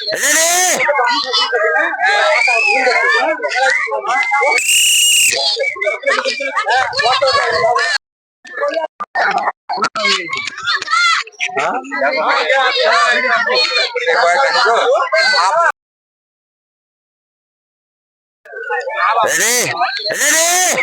Ready? Ready?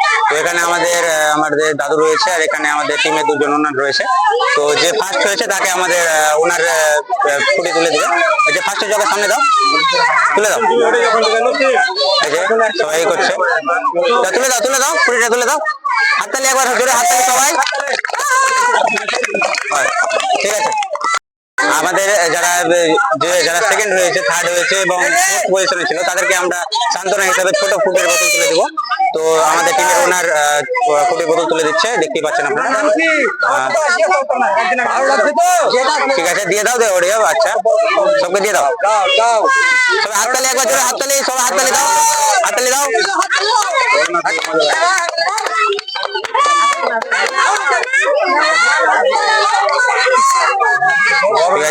তো এখানে আমাদের আমাদের দাদু রয়েছে আর এখানে আমাদের টিমের দুজন ওনার রয়েছে। তো যে ফার্স্ট হয়েছে তাকে আমাদের ওনার ফুটে তুলে এই যে ফার্স্ট জগের সামনে দাও। তুলে দাও। সবাই করছে। তুলে দাও তুলে দাও ফুটিটা তুলে দাও। হাততালি একবার, জোরে হাততালি সবাই। ঠিক আছে। আমাদের যারা যে যারা সেকেন্ড হয়েছে থার্ড হয়েছে এবং ফোর্থ পজিশনে ছিল, তাদেরকে আমরা সান্ত্বনা হিসাবে ছোট ফুটের বোতল তুলে দেবো। তো আমাদের টিমের ওনার খুবই বোতল তুলে দিচ্ছে দেখতেই পাচ্ছেন আপনারা। ঠিক আছে দিয়ে দাও দে ওরে আচ্ছা। সবকে দিয়ে দাও। সবাই হাততালি একবার জোরে হাততালি সবাই হাততালি দাও। হাততালি দাও।